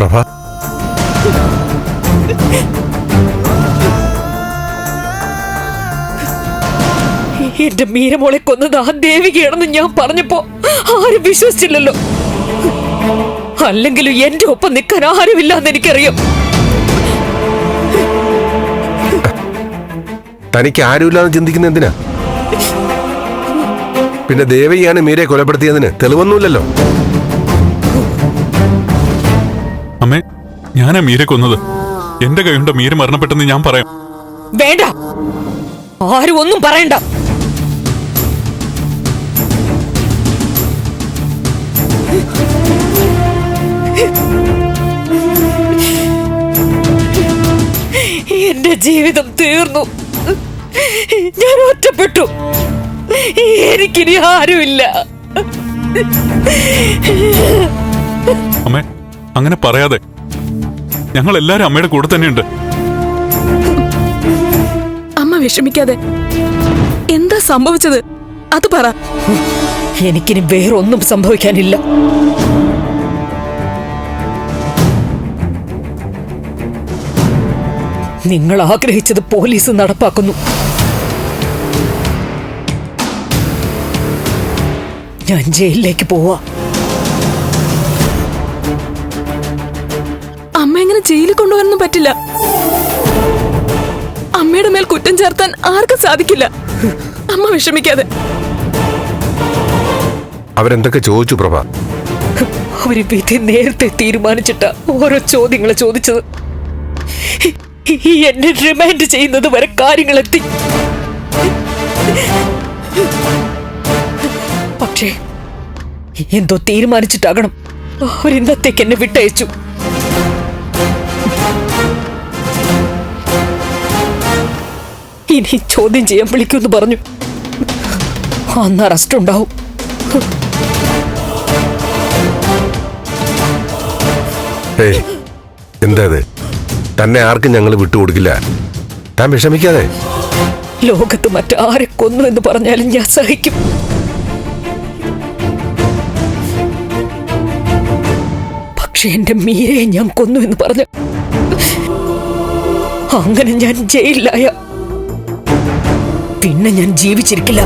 പ്രഭ. എന്റെ മീരമോളെ കൊന്നത് ആ ദേവികയാണെന്ന് ഞാൻ പറഞ്ഞപ്പോ ആരും വിശ്വസിച്ചില്ലല്ലോ. അല്ലെങ്കിലും എന്റെ ഒപ്പം നിൽക്കാൻ ആരുമില്ലാന്ന് എനിക്കറിയാം. തനിക്ക് ആരുമില്ലാന്ന് ചിന്തിക്കുന്ന എന്തിനാ? പിന്നെ ദേവയാണ് മീരെ കൊലപ്പെടുത്തിയതിന് തെളിവൊന്നുമില്ലല്ലോ. അമ്മേ ഞാനാ മീര കൊന്നത്. എന്റെ കൈകൊണ്ട് മീര മരണപ്പെട്ടെന്ന് ഞാൻ പറയാം. വേണ്ട. ആരും ഒന്നും പറയണ്ട. എന്റെ ജീവിതം തീർന്നു. ഞാൻ ഒറ്റപ്പെട്ടു. എനിക്കിനി ആരുമില്ല. അമ്മേ അങ്ങനെ പറയാതെ ഞങ്ങൾ എല്ലാരും അമ്മയുടെ കൂടെ തന്നെയുണ്ട്. അമ്മ വിഷമിക്കാതെ എന്താ സംഭവിച്ചത്? അത് പറ. എനിക്കിനി വേറൊന്നും സംഭവിക്കാനില്ല. നിങ്ങൾ ആഗ്രഹിച്ചത് പോലീസ് നടപ്പാക്കുന്നു. ഞാൻ ജയിലിലേക്ക് പോവാ. അമ്മ എങ്ങനെ ജയിലിൽ കൊണ്ടുപോകാനൊന്നും പറ്റില്ല. അമ്മയുടെ മേൽ കുറ്റം ചേർത്താൻ ആർക്കും സാധിക്കില്ല. അമ്മ വിഷമിക്കാതെ. അവരെന്തൊക്കെ ചോദിച്ചു പ്രഭ? അവർ വിധി നേരത്തെ തീരുമാനിച്ചിട്ട ഓരോ ചോദ്യങ്ങളെ ചോദിച്ചത്. എന്നെ റിമൈൻഡ് ചെയ്യുന്നത് വരെ കാര്യങ്ങളെത്തി. പക്ഷേ എന്തോ തീരുമാനിച്ചിട്ടാകണം. അവരിന്നത്തേക്ക് എന്നെ വിട്ടയച്ചു. ഇനി ചോദ്യം ചെയ്യാൻ വിളിക്കുമെന്ന് പറഞ്ഞു. അന്ന് അറസ്റ്റ് ഉണ്ടാവും. എന്താ തന്നെ ആർക്കും ഞങ്ങൾ വിട്ടുകൊടുക്കില്ല. താൻ വിഷമിക്കാതെ. ലോകത്ത് മറ്റാരെ കൊന്നു എന്ന് പറഞ്ഞാലും ഞാൻ സഹിക്കും. പക്ഷെ എന്റെ മീരയെ ഞാൻ കൊന്നു എന്ന് പറഞ്ഞു അങ്ങനെ ഞാൻ ജയിലിലായ പിന്നെ ഞാൻ ജീവിച്ചിരിക്കില്ല.